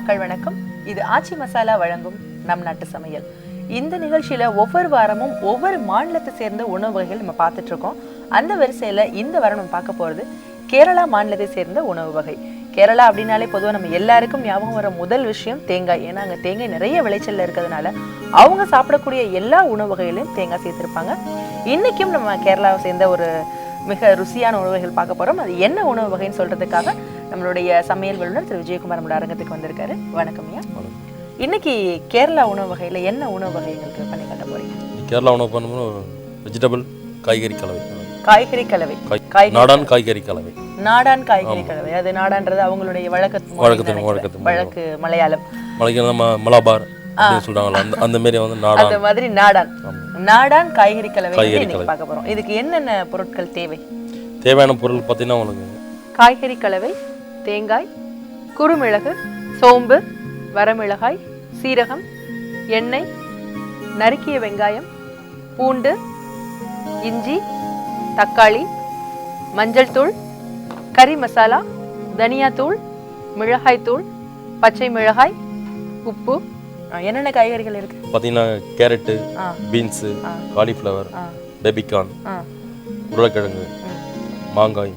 மக்கள் வணக்கம். இது ஆச்சி மசாலா வழங்கும் நம் நாட்டு சமையல். இந்த நிகழ்ச்சியில ஒவ்வொரு வாரமும் ஒவ்வொரு மாநிலத்தை சேர்ந்த உணவு வகைகள் நம்ம பார்த்துட்டு இருக்கோம். அந்த வரிசையில இந்த வாரம் நம்ம பார்க்க போறது கேரளா மாநிலத்தை சேர்ந்த உணவு வகை. கேரளா அப்படின்னாலே பொதுவாக நம்ம எல்லாருக்கும் ஞாபகம் வர முதல் விஷயம் தேங்காய். ஏன்னா அங்கே தேங்காய் நிறைய விளைச்சல்ல இருக்கிறதுனால அவங்க சாப்பிடக்கூடிய எல்லா உணவு வகைகளையும் தேங்காய் சேர்த்திருப்பாங்க. இன்னைக்கும் நம்ம கேரளாவை சேர்ந்த ஒரு மிக ருசியான உணவுகள் பார்க்க போறோம். அது என்ன உணவு வகைன்னு சொல்றதுக்காக நம்மளுடைய சமையல் வல்லுநர் திரு விஜயகுமார் நம்மளோட அரங்கத்துக்கு வந்திருக்காரு. வணக்கம் ஐயா. இன்னைக்கு கேரளா உணவு வகையில என்ன உணவு வகை எங்களுக்கு பண்ணி காட்ட போறீங்க? கேரளா உணவு பண்ணும்போது வெஜிடபிள் காய்கறி கலவை. காய்கறி கலவை. நாடான் காய்கறி கலவை. நாடான் காய்கறி கலவை. அது நாடான்றது அவங்களுடைய வழக்கு வழக்கத்து- வழக்கத்து வழக்கு மலையாளம். நம்ம மலாபார் சொல்றாங்கல்ல அந்த அந்த மாரி வந்து நாடான். அந்த மாதிரி நாடான். நாடான் காய்கறி கலவை. பார்க்க போறோம். இதுக்கு என்னென்ன பொருட்கள் தேவை? தேவையான பொருள் பார்த்தீங்கன்னா உங்களுக்கு காய்கறி கலவை தேங்காய் குறுமிளகு சோம்பு வரமிளகாய் சீரகம் எண்ணெய் நறுக்கிய வெங்காயம் பூண்டு இஞ்சி தக்காளி மஞ்சள் தூள் கறி மசாலா தனியாத்தூள் மிளகாய் தூள் பச்சை மிளகாய் உப்பு. என்னென்ன காய்கறிகள் இருக்கு? பார்த்தீங்கன்னா கேரட்டு பீன்ஸு. காலிஃப்ளவர் ஆ. உருளைக்கிழங்கு மாங்காய்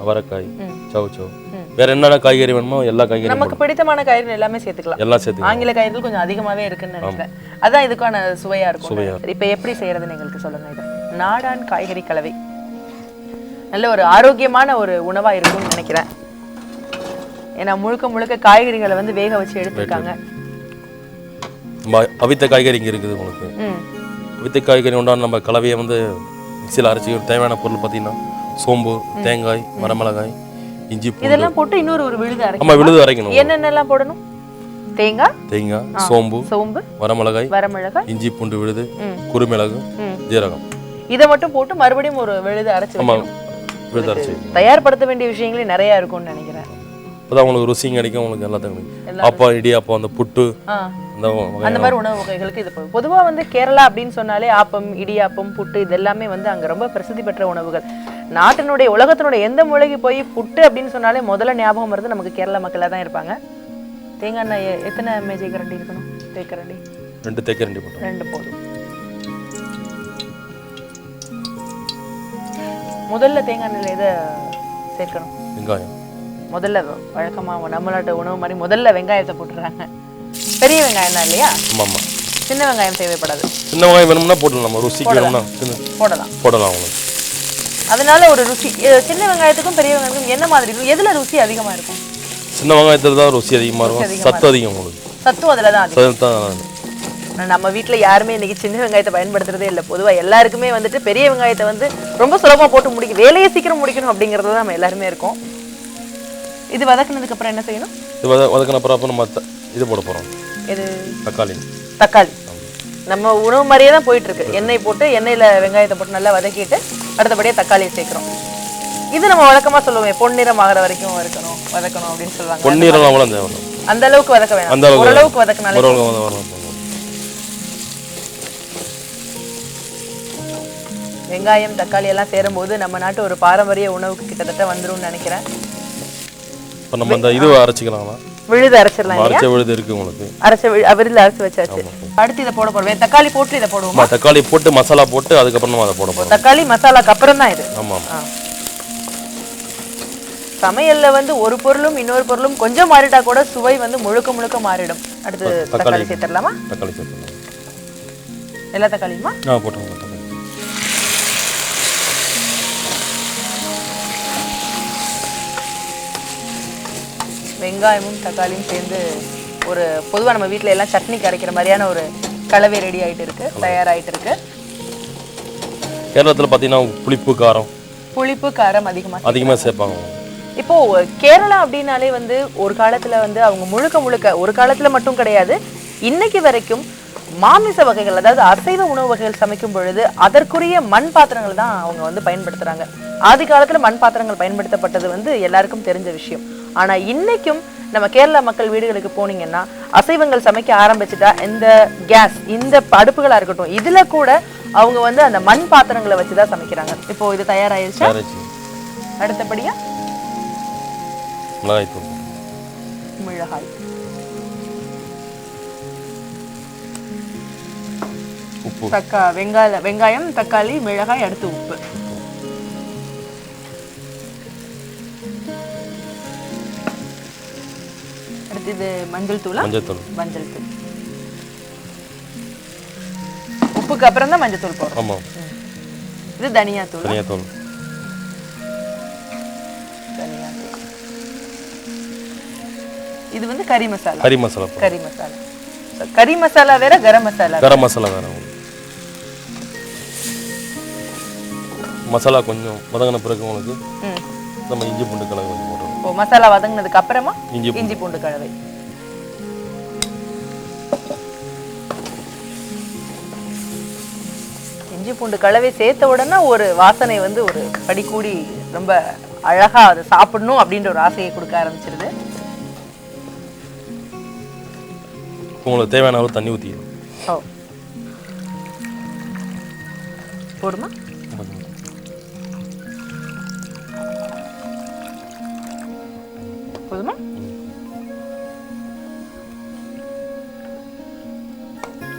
அவரைக்காய் ம். சவுச்சோ ம். வேற என்னென்ன காய்கறி வேணுமோ எல்லா காய்கறியும் நமக்கு பிடித்தமான காய்கறி எல்லாமே சேர்த்துக்கலாம். எல்லாம் சேர்த்து ஆங்கில காய்கறிகள் கொஞ்சம் அதிகமாவே இருக்குன்னு நினைக்கிறேன். அதான் இதுக்கான சுவையா இருக்கும். சுவையா. இப்ப எப்படி செய்யறதுன்னு எங்களுக்கு சொல்லுங்க இது. நாடான் காய்கறி கலவை. நல்ல ஒரு ஆரோக்கியமான ஒரு உணவா இருக்கும்னு நினைக்கிறேன். ஏன்னா முழுக்க முழுக்க காய்கறிகளை வந்து வேக வச்சு எடுத்திருக்காங்க. அவித்த காய்கறி இங்கே இருக்குது உங்களுக்கு. அவித்த காய்கறி உண்டான நம்ம கலவையை வந்து மிக்சியில் அரைச்சி தேவையான பொருள் பார்த்தீங்கன்னா சோம்பு தேங்காய் வரமிளகாய் இஞ்சி இதெல்லாம் போட்டு இன்னொரு ஒரு விழுது அரைக்கணும்? நம்ம விழுது அரைக்கணும்? என்னென்னலாம் போடணும்? தேங்காய்? தேங்காய் சோம்பு சோம்பு வரமிளகாய் வரமிளகாய் இஞ்சி பூண்டு விழுது குருமிளகு ஜீரகம். இதை மட்டும் போட்டு மறுபடியும் ஒரு விழுது அரைச்சு வைக்கணும். விழுது அரைச்சி தயார்படுத்த வேண்டிய விஷயங்களே நிறைய இருக்கும்னு நினைக்கிறேன். அப்பதான் உங்களுக்கு ருசியும் கிடைக்கும் உங்களுக்கு எல்லாத்தையும் கிடைக்கும். அப்பா இடியாப்பம் அந்த புட்டு அந்த மாதிரி உணவு வகைகளுக்கு இது போதும். பொதுவா வந்து கேரளா அப்படின்னு சொன்னாலே ஆப்பம் இடியாப்பம் புட்டு இது எல்லாமே வந்து அங்க ரொம்ப பிரசித்தி பெற்ற உணவுகள். நாட்டினுடைய உலகத்தினுடைய எந்த மூலைக்கு போய் புட்டு அப்படின்னு சொன்னாலே முதல்ல ஞாபகம் வருது நமக்கு கேரளா மக்களா தான் இருப்பாங்க. தேங்காய் எண்ணெய் எத்தனை மேஜை கரண்டி இருக்கணும்? தேக்கரண்டி ரெண்டு தேக்க ரெண்டு போட்டோம். ரெண்டு போதும். முதல்ல தேங்காய் எண்ணெயில் எதை சேர்க்கணும்? வெங்காயம். முதல்ல வழக்கமா நம்ம நாட்டு உணவு மாதிரி முதல்ல வெங்காயத்தை போட்டுறாங்க. பெரிய வெங்காயம் தான் இல்லையா? ஆமாம் சின்ன வெங்காயம் தேவைப்படாது. சின்ன வெங்காயம் வேணும்னா போடலாம் நம்ம ருசிக்கு வேணும்னா போடலாம். போடலாம் உங்களுக்கு அதனால ஒரு ருசி சின்ன வெங்காயத்துக்கும் பெரிய வெங்காயத்துக்கும் என்ன மாதிரி இருக்கும்? எதுல ருசி அதிகமா இருக்கும்? சின்ன வெங்காயத்தில் தான் ருசி அதிகமாக இருக்கும். சத்து அதிகம் உங்களுக்கு. சத்தும் அதுல தான் நம்ம வீட்ல யாருமே இன்னைக்கு சின்ன வெங்காயத்தை பயன்படுத்துறதே இல்லை. பொதுவா எல்லாருக்குமே வந்துட்டு பெரிய வெங்காயத்தை வந்து ரொம்ப சுலபமா போட்டு முடிக்க வேலையை சீக்கிரம் முடிக்கணும் அப்படிங்கறது தான் நம்ம எல்லாருமே இருக்கோம். இது வதக்குனதுக்கு அப்புறம் என்ன செய்யணும்? இது வத வதக்கின அப்புறம் அப்போ நம்ம இது போட போகிறோம் இது தக்காளி. தக்காளி. நம்ம உணவு மாதிரியே தான் போயிட்டு இருக்கு. எண்ணெய் போட்டு எண்ணெயில வெங்காயத்தை போட்டு நல்லா வதக்கிட்டு அடுத்தபடியா தக்காளியை சேர்க்கிறோம். இது நம்ம வழக்கமா சொல்லுவோம் பொன்னிறம் ஆகிற வரைக்கும் வதக்கணும் வதக்கணும் அப்படின்னு சொல்லுவாங்க. கூட தேவை அந்த அளவுக்கு வதக்க வேணாம். ஓரளவுக்கு வதக்கினாலே. வெங்காயம் தக்காளி எல்லாம் சேரும்போது நம்ம நாட்டு ஒரு பாரம்பரிய உணவுக்கு கிட்டத்தட்ட வந்துரும்னு நினைக்கிறேன். இப்போ நம்ம அந்த இது அரைச்சிக்கலாமா விழுது அரைச்சிடலாம் அரைச்ச விழுது இருக்கு உங்களுக்கு. அரைச்ச விருதுல அரைச்சு வச்சாச்சு. அடுத்து இதை போட போடுவேன் தக்காளி போட்டு இதை போடுவோம்? தக்காளி போட்டு மசாலா போட்டு அதுக்கப்புறம் அதை போட போகிறோம் தக்காளி மசாலாக்கு அப்புறம் தான் இது? ஆமாம். சமையல்ல வந்து ஒரு பொருளும் இன்னொரு பொருளும் கொஞ்சம் மாறிட்டா கூட சுவை வந்து முழுக்க முழுக்க மாறிடும். அடுத்து தக்காளி சேர்த்துடலாமா? தக்காளி சேர்த்துக்கலாம் எல்லா தக்காளியுமா? ஆ போட்டுருங்க தக்காளி வெங்காயமும் தக்காளியும் சேர்ந்து ஒரு பொதுவா நம்ம வீட்ல எல்லாம் சட்னிக்கு அரைக்கிற மாதிரியான ஒரு கலவை ரெடி ஆயிட்டு இருக்கு தயாராயிட்டு இருக்கு. கேரளத்தில் பார்த்தீங்கன்னா புளிப்பு காரம் புளிப்பு காரம் அதிகமா அதிகமாக சேர்ப்பாங்க. இப்போ கேரளா அப்படின்னாலே வந்து ஒரு காலத்துல வந்து அவங்க முழுக்க முழுக்க ஒரு காலத்துல மட்டும் கிடையாது இன்னைக்கு வரைக்கும் மாமிச வகைகள் அதாவது அசைவ உணவு வகைகள் சமைக்கும் பொழுது அதற்குரிய மண் பாத்திரங்கள் தான் அவங்க வந்து பயன்படுத்துறாங்க. ஆதி காலத்துல மண் பாத்திரங்கள் பயன்படுத்தப்பட்டது வந்து எல்லாருக்கும் தெரிஞ்ச விஷயம். ஆனா இன்னைக்கும் நம்ம கேரளா மக்கள் வீடுகளுக்கு போனீங்கன்னா அசைவங்கள் சமைக்க ஆரம்பிச்சுட்டா இந்த கேஸ் இந்த அடுப்புகளாக இருக்கட்டும் இதுல கூட அவங்க வந்து அந்த மண் பாத்திரங்களை வச்சுதான் சமைக்கிறாங்க. இப்போ இது தயாராகிடுச்சா அடுத்தபடியா? மிளகாய் தக்கா வெங்காய வெங்காயம் தக்காளி மிளகாய் அடுத்து உப்பு. இது மஞ்சள் தூளா? மஞ்சள் தூள். மஞ்சள் தூள். உப்புக்கு அப்புறம் தான் மஞ்சள் தூள் போடுறோம். ஆமாம் இது தனியா தூள்? தனியா தூள். இது வந்து கறி மசாலா. கறி மசாலா. கறி மசாலா. கறி மசாலா வேற கரம் மசாலா. கரம் மசாலா வேறு மசாலா கொஞ்சம் வதங்கின பிறகு உங்களுக்கு நம்ம இஞ்சி பூண்டு கலவை கொஞ்சம் ஓ மசாலா வதங்கினதுக்கு அப்புறமா இஞ்சி பூண்டு. இஞ்சி பூண்டு கலவை. இஞ்சி பூண்டு கலவை சேர்த்த உடனே ஒரு வாசனை வந்து ஒரு படி கூடி ரொம்ப அழகா அதை சாப்பிடணும் அப்படின்ற ஒரு ஆசையை கொடுக்க ஆரம்பிச்சிருது. உங்களுக்கு தேவையான அளவு தண்ணி ஊற்றிக்கணும் ஓ. போடுமா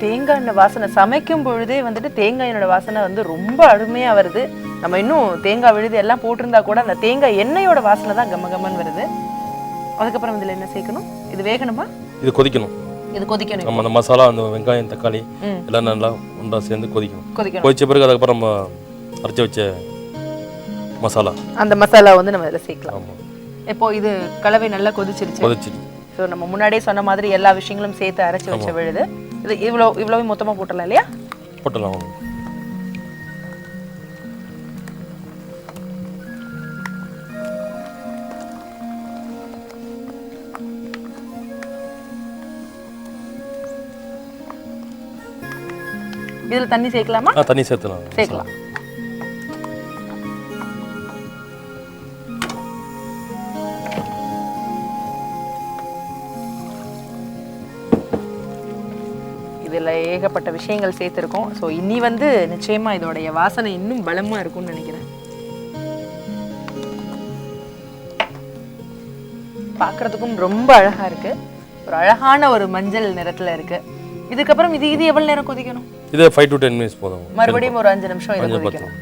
தேங்காய் எண்ணெய் வாசனை சமைக்கும் பொழுதே வந்துட்டு தேங்காய் எண்ணெயோட வாசனை வந்து ரொம்ப அருமையா வருது. நம்ம இன்னும் தேங்காய் விழுது எல்லாம் போட்டிருந்தா கூட அந்த தேங்காய் எண்ணெயோட வாசனை தான் கம கமன்னு வருது. அதுக்கப்புறம் இதுல என்ன சேர்க்கணும்? இது வேகணுமா? இது கொதிக்கணும். இது கொதிக்கணும். நம்ம அந்த மசாலா அந்த வெங்காயம் தக்காளி. எல்லாம் நல்லா ஒன்றா சேர்ந்து கொதிக்கணும். கொதிக்கணும். கொதிச்ச பிறகு அதுக்கப்புறம் நம்ம அரைச்சி வச்ச மசாலா. அந்த மசாலா வந்து நம்ம இதில் சேர்க்கலாம். இப்போ இது கலவை நல்லா கொதிச்சிருச்சு. கொதிச்சிட்டு ஸோ நம்ம முன்னாடியே சொன்ன மாதிரி எல்லா விஷயங்களும் சேர்த்து அரைச்சி வச்ச விழுது. இது இவ்வளோ இவ்வளவு மொத்தமாக போட்டுடலாம் இல்லையா? போட்டலாம் இதில் தண்ணி சேர்க்கலாமா? தண்ணி சேர்த்துலாம் சேர்க்கலாம். ஏகப்பட்ட விஷயங்கள் சேர்த்துருக்கோம். ஸோ இனி வந்து நிச்சயமா இதோடைய வாசனை இன்னும் பலமா இருக்கும்னு நினைக்கிறேன். பார்க்கறதுக்கும் ரொம்ப அழகா இருக்கு. ஒரு அழகான ஒரு மஞ்சள் நிறத்துல இருக்கு. இதுக்கப்புறம் இது இது எவ்வளவு நேரம் கொதிக்கணும்? இதே ஃபைவ் டு டென் மினிட்ஸ் போதும். மறுபடியும் ஒரு அஞ்சு நிமிஷம் இது கொதிக்கணும்.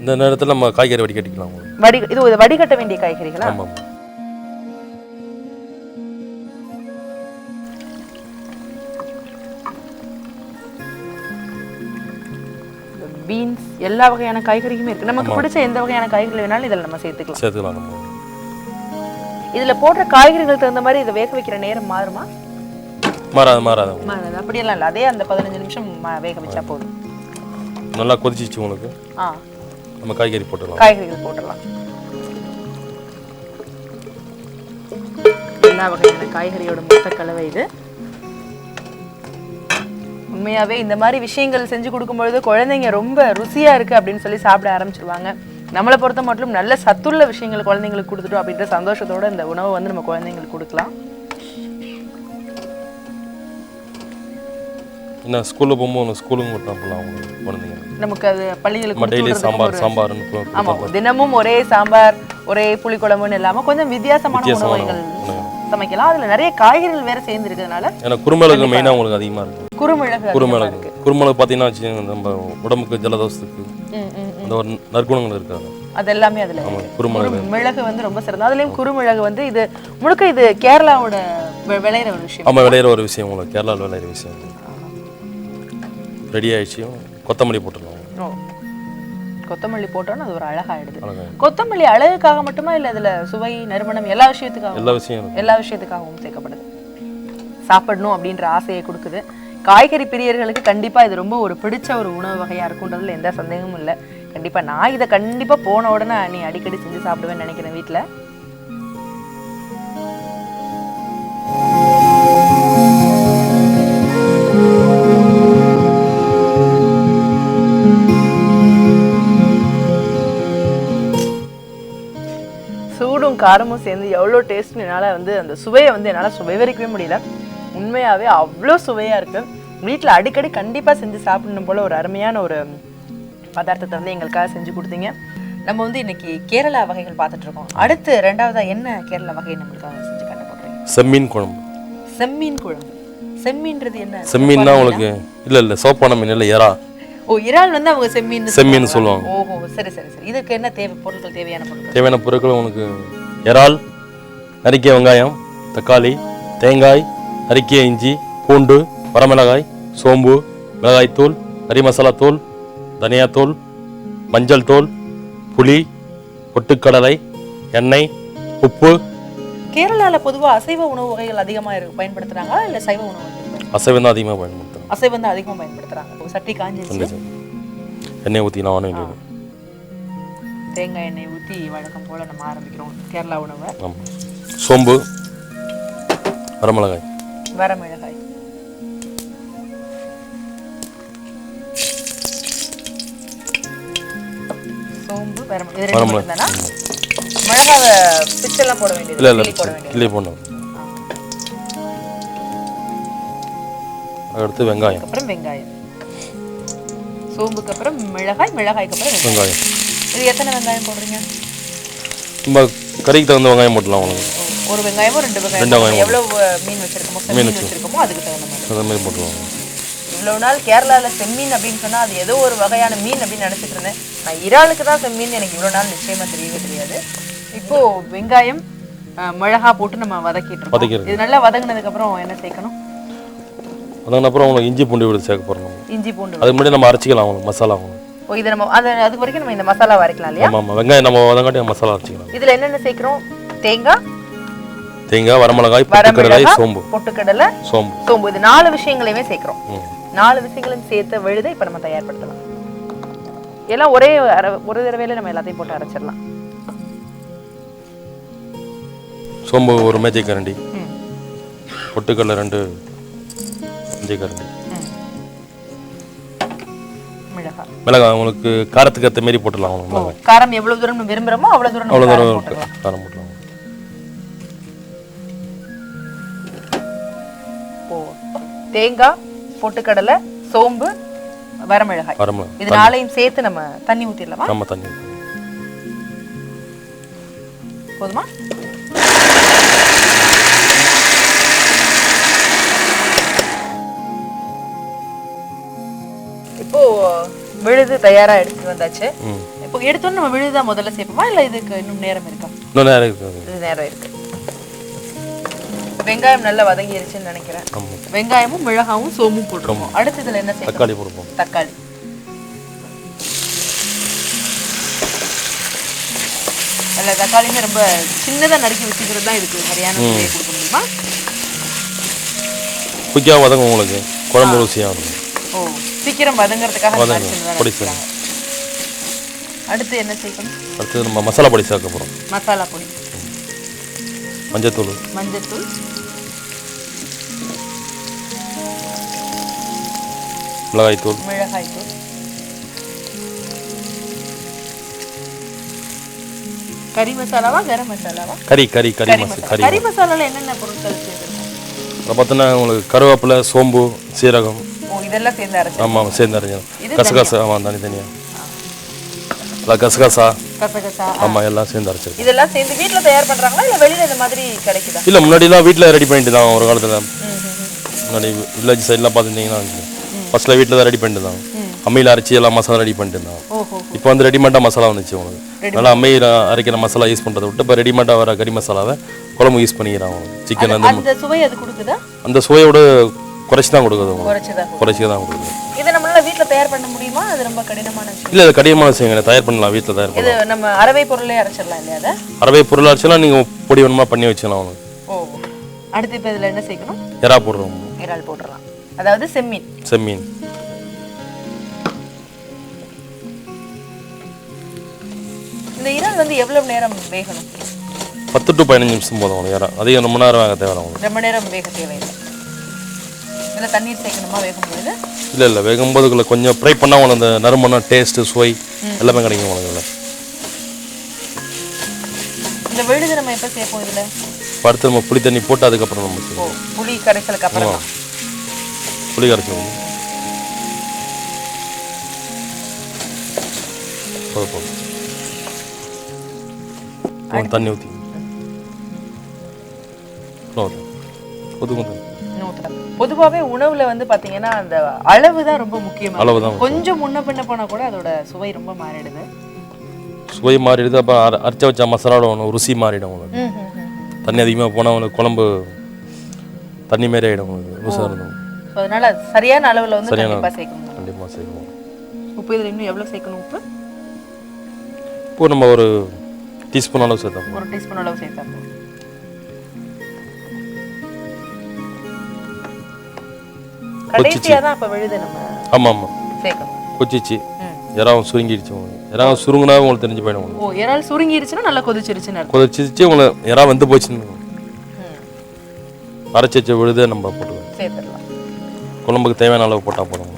இந்த நேரத்தில் நம்ம காய்கறி வடிகட்டிக்கலாம் வடி இது வடிகட்ட வேண்டிய காய்கறிகளா? ஆமாம். பீன்ஸ் எல்லா வகையான காய்கறிகளுமே இருக்கு. நமக்கு பிடிச்ச எந்த வகையான காய்கறிகள் வேணாலும் இதில் நம்ம சேர்த்துக்கலாம். சேர்த்துக்கலாம் இதுல போடுற காய்கறிகள் தகுந்த மாதிரி இதை வேக வைக்கிற நேரம் மாறுமா? மாறாது மாறாது. மாறாது? அப்படியெல்லாம் இல்லை. அதே அந்த பதினஞ்சு நிமிஷம் வேக வச்சா போதும். நல்லா கொதிச்சிச்சு உங்களுக்கு? ஆ. நம்ம காய்கறி போட்டுடலாம். காய்கறிகள் போட்டுடலாம். எல்லா வகையான காய்கறியோட மொத்த கலவை இது. உண்மையாவே இந்த மாதிரி விஷயங்கள் செஞ்சு கொடுக்கும்பொழுது குழந்தைங்க ரொம்ப ருசியா இருக்கு அப்படின்னு சொல்லி சாப்பிட ஆரம்பிச்சிருவாங்க. நம்மளை பொறுத்த மட்டும் நல்ல சத்துள்ள விஷயங்கள் குழந்தைங்களுக்கு கொடுத்துட்டோம் அப்படின்ற சந்தோஷத்தோட இந்த உணவை வந்து நம்ம குழந்தைங்களுக்கு கொடுக்கலாம். என்ன ஸ்கூலில் போகும்போது ஸ்கூலுக்கு மட்டும் போகலாம் உங்களுக்கு குழந்தைங்க நமக்கு அது பள்ளிகளுக்கு டெய்லி சாம்பார் சாம்பார்னு ஒரு- ஆமா தினமும் ஒரே சாம்பார் ஒரே புளிக்குழம்புன்னு இல்லாம கொஞ்சம் வித்தியாசமான உணவுகள் உணவு. சமைக்கலாம். அதுல நிறைய காய்கறிகள் வேற சேர்ந்து இருக்கிறதுனால ஏன்னா குறுமிளகு மெயினாக உங்களுக்கு அதிகமாக இருக்குது குறுமிளகு இருக்கு. குறுமிளகு பார்த்தீங்கன்னா வச்சுக்கோங்க நம்ம உடம்புக்கு ஜலதோஷத்துக்கு ம், ம், ம். அந்த ஒரு நற்குணங்கள் இருக்காது. அது எல்லாமே அதுல. குறுமிளகு குறு- மிளகு வந்து ரொம்ப சிறந்தது. அதுலயும் குறுமிளகு வந்து இது முழுக்க இது கேரளாவோட விளையிற ஒரு விஷயம். ஆமாம் விளையிற ஒரு விஷயம் உங்களுக்கு கேரளாவில் விளையிற விஷயம் ரெடி ஆயிடுச்சியும் கொத்தமல்லி போட்டுடலாம். கொத்தமல்லி போட்டோன்னா அது ஒரு அழகாயிடுது. அழகா கொத்தமல்லி அழகுக்காக மட்டுமா இல்ல இதுல சுவை நறுமணம் எல்லா விஷயத்துக்காகவும்? எல்லா விஷயம் எல்லா விஷயத்துக்காகவும் சேர்க்கப்படுது. சாப்பிடணும் அப்படின்ற ஆசையை கொடுக்குது. காய்கறி பிரியர்களுக்கு கண்டிப்பாக இது ரொம்ப ஒரு பிடிச்ச ஒரு உணவு வகையாக இருக்குன்றதுல எந்த சந்தேகமும் இல்லை. கண்டிப்பாக நான் இதை கண்டிப்பாக போன உடனே நீ அடிக்கடி செஞ்சு சாப்பிடுவேன்னு நினைக்கிறேன் வீட்டில் சூடும் காரமும் சேர்ந்து எவ்வளோ டேஸ்ட்னு என்னால் வந்து அந்த சுவையை வந்து என்னால் சுவைவரிக்கவே முடியல. உண்மையாகவே அவ்வளோ சுவையாக இருக்கு. வீட்டில் அடிக்கடி கண்டிப்பாக செஞ்சு சாப்பிடணும் போல ஒரு அருமையான ஒரு பதார்த்தத்தை வந்து எங்களுக்காக செஞ்சு கொடுத்தீங்க. நம்ம வந்து இன்னைக்கு கேரளா வகைகள் பார்த்துட்டு இருக்கோம். அடுத்து ரெண்டாவதா என்ன கேரளா வகை நம்மளுக்காக செஞ்சு காட்ட போகிறீங்க செம்மீன் குழம்பு. செம்மீன் குழம்பு. செம்மீன்றது என்ன? செம்மீன்னா உங்களுக்கு இல்லை இல்லை சோப்பான மீன் இல்லை எறா ஓ இறால் வந்து அவங்க செம்மீன் செம்மீன் சொல்லுவாங்க. ஓஹோ சரி சரி சரி. இதுக்கு என்ன தேவை பொருட்கள் தேவையான பொருட்கள்? தேவையான பொருட்கள் உங்களுக்கு இறால் நறுக்கிய வெங்காயம் தக்காளி தேங்காய் நறுக்கிய இஞ்சி பூண்டு வரமிளகாய் சோம்பு மிளகாய்த்தூள் கறி மசாலா தூள் தனியாத்தூள் மஞ்சள் தூள் புளி பொட்டுக்கடலை எண்ணெய் உப்பு. கேரளால பொதுவா அசைவ உணவு வகைகள் அதிகமா இருக்கு பயன்படுத்துறாங்களா இல்ல சைவ உணவு அசைவம் தான் அதிகமாக பயன்படுத்துகிறோம் அசைவம் தான் அதிகமா பயன்படுத்துறாங்க. ஒரு சட்டி காஞ்சிருச்சு. எண்ணெய் ஊற்றி நான் வாங்க தேங்காய் எண்ணெய் ஊத்தி வழக்கம் போல நம்ம ஆரம்பிக்கிறோம் கேரளா உணவை. சோம்பு வரமிளகாய். வரமிளகாய். சோம்பு வரமிளகாய் இது ரெண்டு வரமிளகாய். மட்டும் தானா மிளகாவை பிச்செல்லாம் போட வேண்டியது இல்லை இல்லை கிள்ளி போடணும். அடுத்து வெங்காயம். அப்புறம் வெங்காயம். சோம்புக்கு அப்புறம் மிளகாய் மிளகாய்க்கு அப்புறம் வெங்காயம். இது எத்தனை வெங்காயம் போடுறீங்க? நம்ம கறிக்கு தகுந்த வெங்காயம் போட்டலாம் உங்களுக்கு. ஒரு வெங்காயமோ ரெண்டு வெங்காயம் அஹ், மீன் வச்சிருக்கோமோ மீன் வச்சிருக்கோமோ. அதுக்கு தகுந்த மாதிரி. அந்த மாதிரி போட்டுருவாங்க இவ்வளவு நாள் கேரளால செம்மீன் அப்படின்னு சொன்னா அது ஏதோ ஒரு வகையான மீன் அப்படின்னு நினைச்சிட்டு இருந்தேன். நான் இறாலுக்கு தான் செம்மீன் எனக்கு இவ்வளவு நாள் நிச்சயமா தெரியவே தெரியாது. இப்போ வெங்காயம் மிளகா போட்டு நம்ம வதக்கிட்டு இருக்கோம். இது நல்லா வதங்கினதுக்கு அப்புறம் என்ன சேர்க்கணும்? அப்புறம் உங்களுக்கு இஞ்சி பூண்டு விழுது சேர்க்க போகிறோம் இஞ்சி பூண்டு அதுக்கு முன்னாடி நம்ம அரைச்சிக்கலாம் உங்களுக்கு மசாலா உங்களுக்கு ஓ இதை நம்ம அது அதுக்கு வரைக்கும் நம்ம இந்த மசாலா வரைக்கலாம் இல்லையா? ஆமாம். வெங்காயம் நம்ம வதங்காட்டி மசாலா அரைச்சிக்கலாம். இதுல என்னென்ன சேர்க்கிறோம்? தேங்காய் தேங்காய் வரமிளகாய் பொட்டுக்கடலை சோம்பு. பொட்டுக்கடலை சோம்பு. சோம்பு. இது நாலு விஷயங்களையுமே சேர்க்கிறோம். நாலு விஷயங்களையும் சேர்த்த விழுதை இப்போ நம்ம தயார்படுத்தலாம். எல்லாம் ஒரே ஒரு தடவையில நம்ம எல்லாத்தையும் போட்டு அரைச்சிடலாம். சோம்பு ஒரு மேஜை கரண்டி. பொட்டுக்கடலை ரெண்டு மேஜை கரண்டி. மிளகாய். உங்களுக்கு காரத்துக்கு ஏற்ற மாரி போட்டுடலாம் காரம் எவ்வளவு தூரம் நம்ம விரும்புறோமோ அவ்வளவு தூரம் அவ்வளோ தூரம் காரம் போட்டுலாம் தேங்காய் பொட்டுக்கடலை சோம்பு வரமிளகாய். வரமிளகாய். இது நாளையும் சேர்த்து நம்ம தண்ணி ஊத்திடலாமா? நம்ம தண்ணி. போதுமா? இப்போ விழுது தயாரா எடுத்துட்டு வந்தாச்சு. இப்போ எடுத்தோன்னு நம்ம விழுதா முதல்ல சேர்ப்போமா? இல்ல இதுக்கு இன்னும் நேரம் இருக்கா? இன்னும் நேரம் இருக்குது இது நேரம் இருக்கு. வெங்காயம் நல்லா வதங்கிருச்சுன்னு நினைக்கிறேன். வெங்காயமும் மிளகாவும் சோம்பும் போட்டுருவோம் அடுத்து இதுல என்ன சேர்க்கணும் தக்காளி கொடுப்போம் தக்காளி. அல்ல தக்காளியுமே ரொம்ப சின்னதா நறுக்கி வச்சுக்கிறது தான் இதுக்கு சரியான கொடுக்க முடியுமா? குயிக்காக வதங்கும் உங்களுக்கு? குழம்பு ருசியாக இருக்கும் ஓ சீக்கிரம் வதங்கறதுக்காக பொடி. அடுத்து என்ன சேர்க்கணும்? அடுத்தது நம்ம மசாலா பொடி சேர்க்க போகிறோம் மசாலா பொடி. மஞ்சத்தூள். மஞ்சத்தூள். மிளகாய்த்தூள். மிளகாய் தூள் கறி மசாலாவா கரம் மசாலாவா? கறி கறி கறி மசாலா கறி மசாலால என்னென்ன பொருட்கள் சேர்த்துருக்கோம் பார்த்தோன்னா உங்களுக்கு கருவேப்பிலை சோம்பு சீரகம். இதெல்லாம் சேர்ந்து அரைச்சு ஆமாம் சேர்ந்து அரைஞ்சோம் இது கசகசா ஆமாம் தனித்தனியாக அதான் கசகசா. கசகசா ஆமாம் எல்லாம் சேர்ந்து அரைச்சிருக்கோம். இதெல்லாம் சேர்ந்து வீட்ல தயார் பண்றாங்களா இல்ல வெளியில இந்த மாதிரி கிடைக்குதா? இல்லை முன்னாடிலாம் வீட்டில் ரெடி பண்ணிட்டு தான் ஒரு காலத்தில். முன்னாடி வில்லேஜ் சைட்லாம் பார்த்துட்டிங்கன்னா ஃபர்ஸ்ட்டில் வீட்டில் தான் ரெடி பண்ணிட்டு தான் அம்மியில் அரைச்சி எல்லாம் மசாலா ரெடி பண்ணிட்டு இருந்தாங்க ஓஹோ. இப்போ வந்து ரெடிமேடாக மசாலா வந்துச்சு உங்களுக்கு. அதனால் அம்மையில் அரைக்கிற மசாலா யூஸ் பண்ணுறதை விட்டு இப்போ ரெடிமேடாக வர கறி மசாலாவை குழம்பு யூஸ் பண்ணிக்கிறாங்க சிக்கன் அந்த அந்த சுவை அது கொடுக்குதா? அந்த சுவையோட குறைச்சி தான் கொடுக்குது. குறைச்சி தான் கொடுக்குது. இதை நம்மளால வீட்ல தயார் பண்ண முடியுமா? அது ரொம்ப கடினமான விஷயம். இல்லை அது கடினமான விஷயம் தயார் பண்ணலாம் வீட்டில் தயார் இது பண்ணலாம். நம்ம அரவை பொருளே அரைச்சிடலாம் இல்லையா அதை? அரவை பொருள் அரைச்சலாம் நீங்கள் பொடி வேணுமா பண்ணி வச்சுக்கலாம் உங்களுக்கு ஓ அடுத்து இப்போ இதுல என்ன சேர்க்கணும்? எறா போடுறோம். இறால் போட்டுடலாம். அதாவது செம்மீன். செம்மீன். இந்த இறால் வந்து எவ்வளவு நேரம் வேகணும்? பத்து டு பதினஞ்சு நிமிஷம் போதும் உங்களுக்கு எறா அதிகம் ரொம்ப நேரம் வேக தேவை உங்களுக்கு. ரொம்ப நேரம் வேக தேவையில்லை. இதுல தண்ணீர் சேர்க்கணுமா வேகும் பொழுது இல்லை இல்லை வேகும்போதுக்குள்ள கொஞ்சம் ஃப்ரை பண்ணால் உங்களுக்கு அந்த நறுமணம் டேஸ்ட்டு சுவை எல்லாமே கிடைக்கும் உங்களுக்கு இதில். இந்த விழுது நம்ம எப்ப சேர்ப்போம் இதுல இப்போ அடுத்து நம்ம புளி தண்ணி போட்டு அதுக்கப்புறம் நம்ம. புளி கரைசலுக்கு அப்புறம். புளி கரைச்சி போதும் தண்ணி ஊற்றி ஒதுக்கும் பொதுவாவே உணவுல வந்து பாத்தீங்கன்னா அந்த அளவு தான் ரொம்ப முக்கியம். அளவு தான் கொஞ்சம் முன்ன பின்ன போனா கூட அதோட சுவை ரொம்ப மாறிடுது. சுவை மாறிடுது. அப்போ அர அரைச்ச வச்ச மசாலாவோட ஒன்று ருசி மாறிடும் உங்களுக்கு. தண்ணி அதிகமாக போனால் உங்களுக்கு குழம்பு தண்ணி மாரி ஆகிடும் உங்களுக்கு. ருசாக இருக்கும் அதனால சரியான அளவுல வந்து சரியான கண்டிப்பா சேர்க்கணும். கண்டிப்பாக சேர்க்கணும். உப்பு இதுல இன்னும் எவ்வளவு சேர்க்கணும் உப்பு? இப்போ நம்ம ஒரு டீஸ்பூன் அளவு சேர்த்தோம் ஒரு டீஸ்பூன் அளவு சேர்த்தா போதும். கடைசியா தான் அப்ப விழுது நம்ம. ஆமாம். ஆமாம் சேர்க்கணும். கொச்சிச்சு. இறாவும் சுருங்கிடுச்சு உங்களுக்கு. இறாவும் சுருங்கினா உங்களுக்கு தெரிஞ்சு போயிடும் உங்களுக்கு. ஓ இறால் நல்லா கொதிச்சிருச்சுன்னு அர்த்தம். கொதிச்சிச்சு உங்களுக்கு இறா வந்து போச்சுன்னு. அரைச்சி வச்ச விழுதை நம்ம போட்டுக்கலாம். குழம்புக்கு தேவையான அளவு போட்டால் போதும்.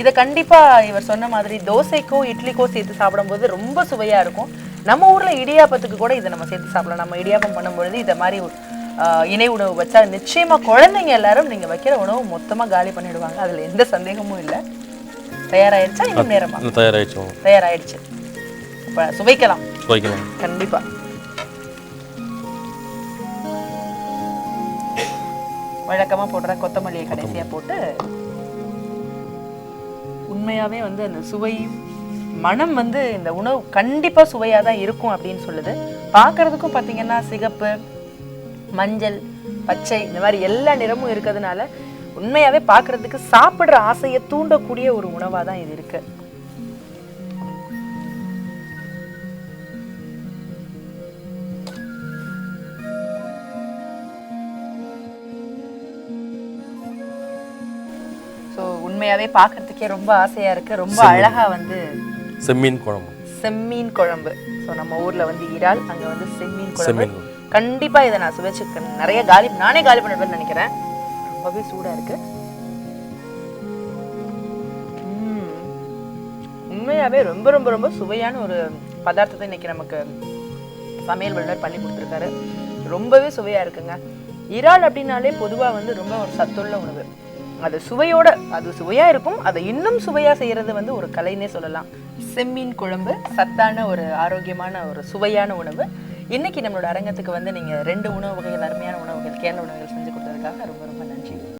இதை கண்டிப்பா இவர் சொன்ன மாதிரி தோசைக்கோ இட்லிக்கோ சேர்த்து சாப்பிடும்போது ரொம்ப சுவையா இருக்கும். நம்ம ஊர்ல இடியாப்பத்துக்கு கூட இதை நம்ம சேர்த்து சாப்பிடலாம். நம்ம இடியாப்பம் பண்ணும்பொழுது இதை மாதிரி இணை உணவு வச்சா நிச்சயமா குழந்தைங்க எல்லாரும் நீங்க வைக்கிற உணவு மொத்தமா காலி பண்ணிடுவாங்க. அதுல எந்த சந்தேகமும் இல்லை. தயாராயிருச்சா? இன்னும் நேரமா? தயாராயிடுச்சு இப்ப சுவைக்கலாம். வைக்கலாம் கண்டிப்பா. வழக்கமா போடுற கொத்தமல்லியை கடைசியா போட்டு உண்மையாவே வந்து அந்த சுவையும் மனம் வந்து இந்த உணவு கண்டிப்பா சுவையா தான் இருக்கும் அப்படின்னு சொல்லுது. பார்க்கிறதுக்கும் பாத்தீங்கன்னா சிகப்பு மஞ்சள் பச்சை இந்த மாதிரி எல்லா நிறமும் இருக்கிறதுனால உண்மையாவே பார்க்கிறதுக்கு சாப்பிடுற ஆசையை தூண்டக்கூடிய ஒரு உணவா தான் இது இருக்கு. உண்மையாவே பார்க்கிறதுக்கே ரொம்ப ஆசையா இருக்கு. ரொம்ப அழகா வந்து செம்மீன் குழம்பு. செம்மீன் குழம்பு. ஸோ நம்ம ஊர்ல வந்து இறால் அங்க வந்து செம்மீன் குழம்பு. கண்டிப்பா இதை நான் சுவைச்சு நிறைய காலி நானே காலி பண்ணிடுவேன்னு நினைக்கிறேன். ரொம்பவே சூடா இருக்கு. உண்மையாவே ரொம்ப ரொம்ப ரொம்ப சுவையான ஒரு பதார்த்தத்தை இன்னைக்கு நமக்கு சமையல் வல்லுநர் பண்ணி கொடுத்துருக்காரு. ரொம்பவே சுவையா இருக்குங்க. இறால் அப்படின்னாலே பொதுவா வந்து ரொம்ப ஒரு சத்துள்ள உணவு. அது சுவையோட அது சுவையா இருக்கும். அதை இன்னும் சுவையா செய்யறது வந்து ஒரு கலைன்னே சொல்லலாம். செம்மீன் குழம்பு சத்தான ஒரு ஆரோக்கியமான ஒரு சுவையான உணவு. இன்னைக்கு நம்மளோட அரங்கத்துக்கு வந்து நீங்க ரெண்டு உணவு வகைகள் அருமையான உணவுகள் கேரள உணவுகள் செஞ்சு கொடுத்ததுக்காக ரொம்ப ரொம்ப